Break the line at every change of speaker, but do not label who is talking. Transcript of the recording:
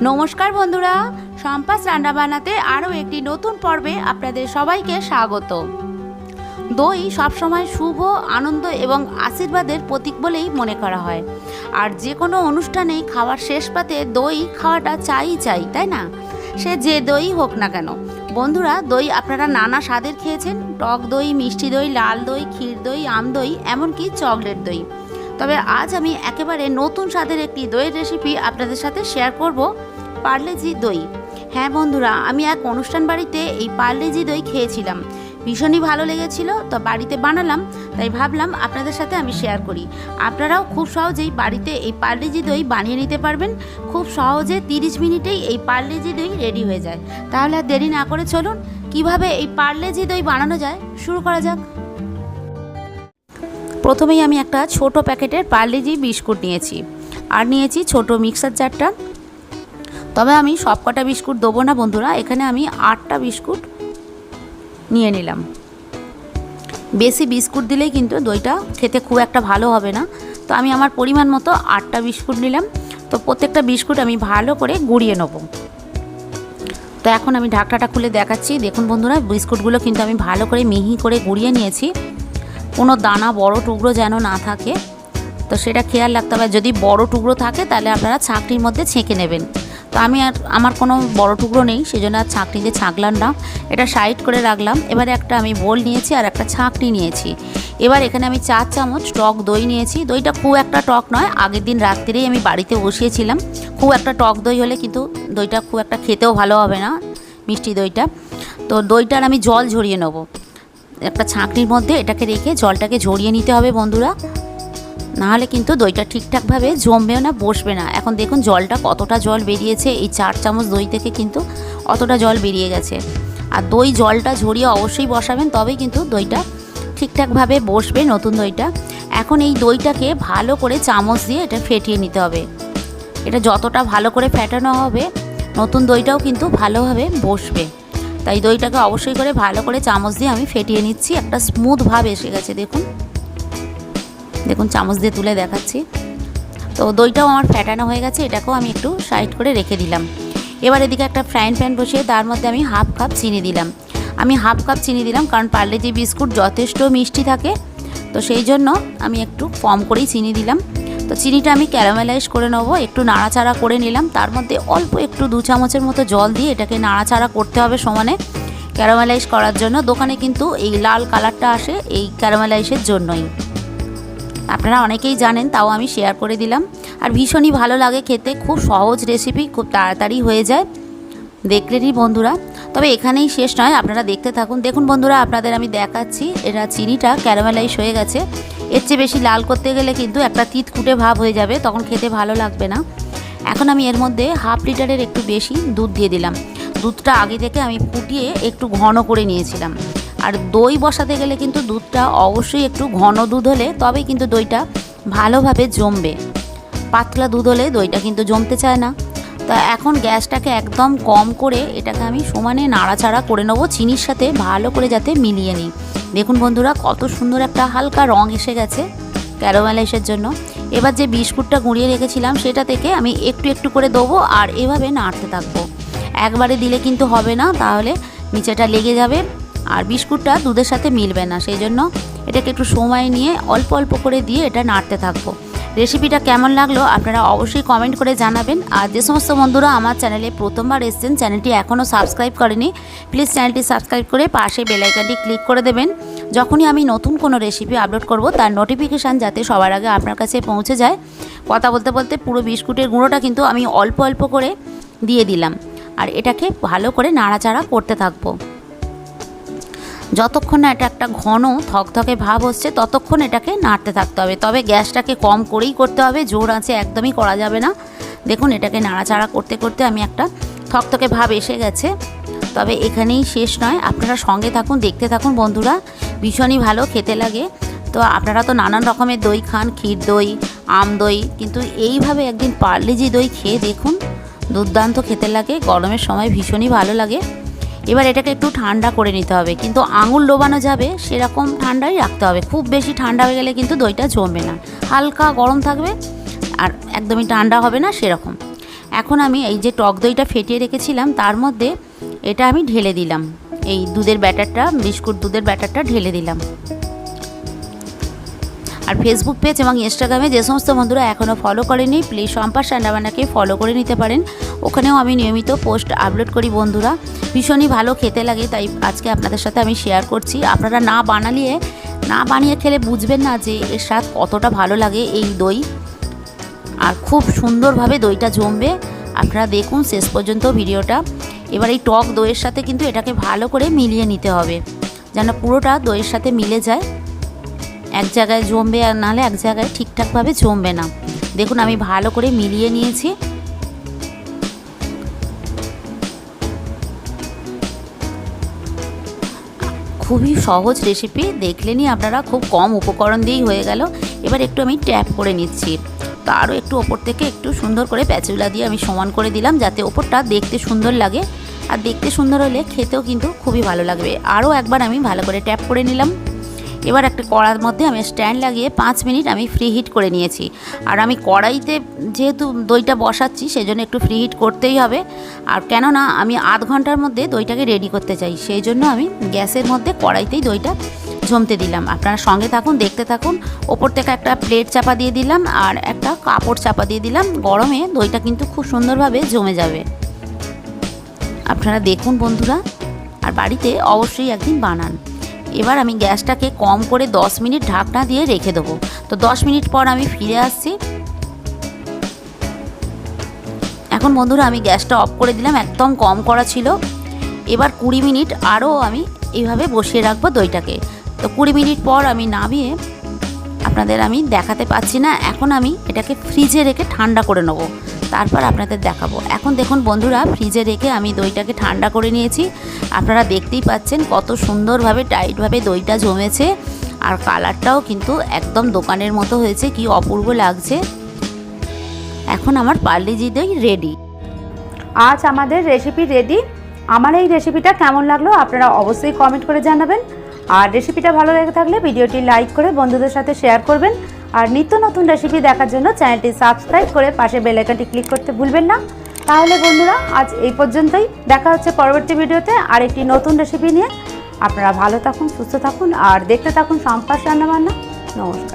নমস্কার বন্ধুরা সম্পাস রান্না বানাতে আরও একটি নতুন পর্বে আপনাদের সবাইকে স্বাগত। দই সবসময় শুভ, আনন্দ এবং আশীর্বাদের প্রতীক বলেই মনে করা হয়। আর যে কোনো অনুষ্ঠানে খাওয়ার শেষ পাতে দই খাওয়াটা চাই চাই, তাই না? সে যে দই হোক না কেন। বন্ধুরা, দই আপনারা নানা স্বাদের খেয়েছেন। টক দই, মিষ্টি দই, লাল দই, ক্ষীর দই, আম দই, এমনকি চকলেট দই। তবে আজ আমি একেবারে নতুন স্বাদের একটি দইয়ের রেসিপি আপনাদের সাথে শেয়ার করব, পার্লেজি দই। হ্যাঁ বন্ধুরা, আমি এক অনুষ্ঠান বাড়িতে এই পার্লেজি দই খেয়েছিলাম। ভীষণই ভালো লেগেছিল, তো বাড়িতে বানালাম, তাই ভাবলাম আপনাদের সাথে আমি শেয়ার করি। আপনারাও খুব সহজেই বাড়িতে এই পার্লেজি দই বানিয়ে নিতে পারবেন। খুব সহজে তিরিশ মিনিটেই এই পার্লেজি দই রেডি হয়ে যায়। তাহলে আর দেরি না করে চলুন, কীভাবে এই পার্লেজি দই বানানো যায়? শুরু করা যাক। প্রথমেই আমি একটা ছোট প্যাকেটের পার্লেজি বিস্কুট নিয়েছি। আর নিয়েছি ছোট মিক্সার জারটা। তবে আমি সবকটা বিস্কুট দেবো না বন্ধুরা, এখানে আমি আটটা বিস্কুট নিয়ে নিলাম। বেশি বিস্কুট দিলেই কিন্তু দইটা খেতে খুব একটা ভালো হবে না। তো আমি আমার পরিমাণ মতো আটটা বিস্কুট নিলাম। তো প্রত্যেকটা বিস্কুট আমি ভালো করে গুঁড়িয়ে নেব। তো এখন আমি ঢাকনাটা খুলে দেখাচ্ছি। দেখুন বন্ধুরা, বিস্কুটগুলো কিন্তু আমি ভালো করে মিহি করে গুঁড়িয়ে নিয়েছি। কোনো দানা, বড় টুকরো যেন না থাকে, তো সেটা খেয়াল রাখতে হবে। যদি বড় টুকরো থাকে, তাহলে আপনারা ছাঁকনির মধ্যে ছেঁকে নেবেন। তো আমি আর, আমার কোনো বড় টুকরো নেই, সেজন্য আর ছাঁকনিতে ছাঁকলাম না। এটা সাইড করে রাখলাম। এবারে একটা আমি বোল নিয়েছি আর একটা ছাঁকনি নিয়েছি। এবার এখানে আমি চার চামচ টক দই নিয়েছি। দইটা খুব একটা টক নয়, আগের দিন রাত্রিরেই আমি বাড়িতে বসিয়েছিলাম। খুব একটা টক দই হলে কিন্তু দইটা খুব একটা খেতেও ভালো হবে না, মিষ্টি দইটা। তো দইটার আমি জল ঝরিয়ে নেব। একটা ছাঁকনির মধ্যে এটাকে রেখে জলটাকে ঝরিয়ে নিতে হবে বন্ধুরা। নাহলে কিন্তু দইটা ঠিকঠাকভাবে জমবেও না, বসবে না। এখন দেখুন জলটা কতটা জল বেরিয়েছে, এই চার চামচ দই থেকে কিন্তু অতটা জল বেরিয়ে গেছে। আর দই জলটা ঝরিয়ে অবশ্যই বসাবেন, তবেই কিন্তু দইটা ঠিকঠাকভাবে বসবে নতুন দইটা। এখন এই দইটাকে ভালো করে চামচ দিয়ে এটা ফেটিয়ে নিতে হবে। এটা যতটা ভালো করে ফেটানো হবে, নতুন দইটাও কিন্তু ভালোভাবে বসবে। তাই দইটাকে অবশ্যই করে ভালো করে চামচ দিয়ে আমি ফেটিয়ে নিচ্ছি। একটা স্মুথ ভাব এসে গেছে, দেখুন। দেখুন, চামচ দিয়ে তুলে দেখাচ্ছি। তো দইটাও আমার ফ্যাটানো হয়ে গেছে, এটাকেও আমি একটু সাইড করে রেখে দিলাম। এবার এদিকে একটা ফ্রাইং প্যান বসিয়ে তার মধ্যে আমি হাফ কাপ চিনি দিলাম। আমি হাফ কাপ চিনি দিলাম, কারণ পার্লেজি বিস্কুট যথেষ্ট মিষ্টি থাকে, তো সেই জন্য আমি একটু কম করেই চিনি দিলাম। তো চিনিটা আমি ক্যারামেলাইজ করে নেব, একটু নাড়াচাড়া করে নিলাম। তার মধ্যে অল্প একটু দু চামচের মতো জল দিয়ে এটাকে নাড়াচাড়া করতে হবে সমানে ক্যারামেলাইজ করার জন্য। দোকানে কিন্তু এই লাল কালারটা আসে এই ক্যারামেলাইজের জন্যই। আপনারা অনেকেই জানেন, তাও আমি শেয়ার করে দিলাম। আর ভীষণই ভালো লাগে খেতে, খুব সহজ রেসিপি খুব তাড়াতাড়ি হয়ে যায়। দেখলেনই বন্ধুরা। তবে এখানেই শেষ নয়, আপনারা দেখতে থাকুন। দেখুন বন্ধুরা, আপনাদের আমি দেখাচ্ছি এটা চিনিটা ক্যারামেলাইজ হয়ে গেছে। এর চেয়ে বেশি লাল করতে গেলে কিন্তু একটা তিত কুটে ভাব হয়ে যাবে, তখন খেতে ভালো লাগবে না। এখন আমি এর মধ্যে হাফ লিটারের একটু বেশি দুধ দিয়ে দিলাম। দুধটা আগে থেকে আমি ফুটিয়ে একটু ঘন করে নিয়েছিলাম। আর দই বসাতে গেলে কিন্তু দুধটা অবশ্যই একটু ঘন দুধ হলে তবে কিন্তু দইটা ভালোভাবে জমবে। পাতলা দুধ হলে দইটা কিন্তু জমতে চায় না। তা এখন গ্যাসটাকে একদম কম করে এটাকে আমি সমানে নাড়াচাড়া করে নেব, চিনির সাথে ভালো করে যাতে মিলিয়ে নিই। দেখুন বন্ধুরা, কত সুন্দর একটা হালকা রং এসে গেছে ক্যারোমেলাইসের জন্য। এবার যে বিস্কুটটা গুঁড়িয়ে রেখেছিলাম, সেটা থেকে আমি একটু একটু করে দেবো আর এভাবে নাড়তে থাকব। একবারে দিলে কিন্তু হবে না, তাহলে নিচেটা লেগে যাবে আর বিস্কুটটা দুধের সাথে মিলবে না। সেই জন্য এটাকে একটু সময় নিয়ে অল্প অল্প করে দিয়ে এটা নাড়তে থাকব। রেসিপিটা কেমন লাগল আপনারা অবশ্যই কমেন্ট করে জানাবেন। আর যে সমস্ত বন্ধুরা আমার চ্যানেলে প্রথমবার এসেছেন চ্যানেলটি এখনও সাবস্ক্রাইব করেনি প্লিজ চ্যানেলটি সাবস্ক্রাইব করে পাশে বেলাইকানটি ক্লিক করে দেবেন। যখনই আমি নতুন কোনো রেসিপি আপলোড করব, তার নোটিফিকেশান যাতে সবার আগে আপনার কাছে পৌঁছে যায়। কথা বলতে বলতে পুরো বিস্কুটের গুঁড়োটা কিন্তু আমি অল্প অল্প করে দিয়ে দিলাম। আর এটাকে ভালো করে নাড়াচাড়া করতে থাকব। যতক্ষণ না এটা একটা ঘন থকথকে ভাব হচ্ছে, ততক্ষণ এটাকে নাড়তে থাকতে হবে। তবে গ্যাসটাকে কম করেই করতে হবে, জোর আছে একদমই করা যাবে না। দেখুন, এটাকে নাড়াচাড়া করতে করতে আমি একটা থকথকে ভাব এসে গেছে। তবে এখানেই শেষ নয়, আপনারা সঙ্গে থাকুন, দেখতে থাকুন বন্ধুরা, ভীষণই ভালো, খেতে লাগে। তো আপনারা তো নানান রকমের দই খান, ক্ষীর দই, আম দই, কিন্তু এইভাবে একদিন পার্লেজি দই খেয়ে দেখুন, দুর্দান্ত খেতে লাগে, গরমের সময় ভীষণই ভালো লাগে। এবার এটাকে একটু ঠান্ডা করে নিতে হবে। কিন্তু আঙুল ডোবানো যাবে, সেরকম ঠান্ডাই রাখতে হবে। খুব বেশি ঠান্ডা হয়ে গেলে কিন্তু দইটা জমবে না। হালকা গরম থাকবে, আর একদমই ঠান্ডা হবে না সেরকম। এখন আমি এই যে টক দইটা ফেটিয়ে রেখেছিলাম, তার মধ্যে এটা আমি ঢেলে দিলাম। এই দুধের ব্যাটারটা, বিস্কুট দুধের ব্যাটারটা ঢেলে দিলাম। আর ফেসবুক পেজ এবং ইনস্টাগ্রামে যে সমস্ত বন্ধুরা এখনও ফলো করেনি প্লিজ সম্পাস রান্নাবান্নাকে ফলো করে নিতে পারেন। ওখানেও আমি নিয়মিত পোস্ট আপলোড করি বন্ধুরা। ভীষণই ভালো খেতে লাগে, তাই আজকে আপনাদের সাথে আমি শেয়ার করছি। আপনারা না বানালিয়ে, না বানিয়ে খেলে বুঝবেন না যে এর স্বাদ কতটা ভালো লাগে এই দই। আর খুব সুন্দরভাবে দইটা জমবে। আপনারা দেখুন শেষ পর্যন্ত ভিডিওটা। এবার এই টক দইয়ের সাথে কিন্তু এটাকে ভালো করে মিলিয়ে নিতে হবে, যেন পুরোটা দইয়ের সাথে মিলে যায়। এক জায়গায় জমবে আর নাহলে এক জায়গায় ঠিকঠাকভাবে জমবে না। দেখুন আমি ভালো করে মিলিয়ে নিয়েছি। খুবই সহজ রেসিপি দেখলেনই আপনারা খুব কম উপকরণ দিয়েই হয়ে গেল। এবার একটু আমি ট্যাপ করে নিচ্ছি। তো আরও একটু ওপর থেকে একটু সুন্দর করে প্যাচুলা দিয়ে আমি সমান করে দিলাম যাতে ওপরটা দেখতে সুন্দর লাগে। আর দেখতে সুন্দর হলে খেতেও কিন্তু খুবই ভালো লাগবে। আরও একবার আমি ভালো করে ট্যাপ করে নিলাম। এবার একটা কড়ার মধ্যে আমি স্ট্যান্ড লাগিয়ে পাঁচ মিনিট আমি ফ্রি হিট করে নিয়েছি। আর আমি কড়াইতে যেহেতু দইটা বসাচ্ছি, সেজন্য একটু ফ্রি হিট করতেই হবে। আর কেননা, আমি আধ ঘণ্টার মধ্যে দইটাকে রেডি করতে চাই সেই জন্য আমি গ্যাসের মধ্যে কড়াইতেই দইটা জমতে দিলাম। আপনারা সঙ্গে থাকুন, দেখতে থাকুন। ওপর থেকে একটা প্লেট চাপা দিয়ে দিলাম আর একটা কাপড় চাপা দিয়ে দিলাম। গরমে দইটা কিন্তু খুব সুন্দরভাবে জমে যাবে। আপনারা দেখুন বন্ধুরা, আর বাড়িতে অবশ্যই একদিন বানান। এবার আমি গ্যাসটাকে কম করে 10 মিনিট ঢাকনা দিয়ে রেখে দেবো। তো 10 মিনিট পর আমি ফিরে আসছি। এখন বন্ধুরা, আমি গ্যাসটা অফ করে দিলাম, একদম কম করা ছিল। এবার কুড়ি মিনিট আরও আমি এইভাবে বসিয়ে রাখব দইটাকে। তো কুড়ি মিনিট পর আমি নামিয়ে আপনাদের আমি দেখাতে পাচ্ছি না। এখন আমি এটাকে ফ্রিজে রেখে ঠান্ডা করে নেব। তারপর আপনাদের দেখাবো। এখন দেখুন বন্ধুরা, ফ্রিজে রেখে আমি দইটাকে ঠান্ডা করে নিয়েছি। আপনারা দেখতেই পাচ্ছেন কত সুন্দরভাবে টাইটভাবে দইটা জমেছে। আর কালারটাও কিন্তু একদম দোকানের মতো হয়েছে, কি অপূর্ব লাগছে। এখন আমার পার্লিজি দই রেডি
আজ আমাদের রেসিপি রেডি আমার এই রেসিপিটা কেমন লাগল আপনারা অবশ্যই কমেন্ট করে জানাবেন। আর রেসিপিটা ভালো লেগে থাকলে ভিডিওটি লাইক করে বন্ধুদের সাথে শেয়ার করবেন। আর নিত্য নতুন রেসিপি দেখার জন্য চ্যানেলটি সাবস্ক্রাইব করে পাশে বেলাইকনটি ক্লিক করতে ভুলবেন না। তাহলে বন্ধুরা, আজ এই পর্যন্তই। দেখা হচ্ছে পরবর্তী ভিডিওতে আর একটি নতুন রেসিপি নিয়ে। আপনারা ভালো থাকুন, সুস্থ থাকুন, আর দেখতে থাকুন সম্পাস রান্নাবান্না নমস্কার।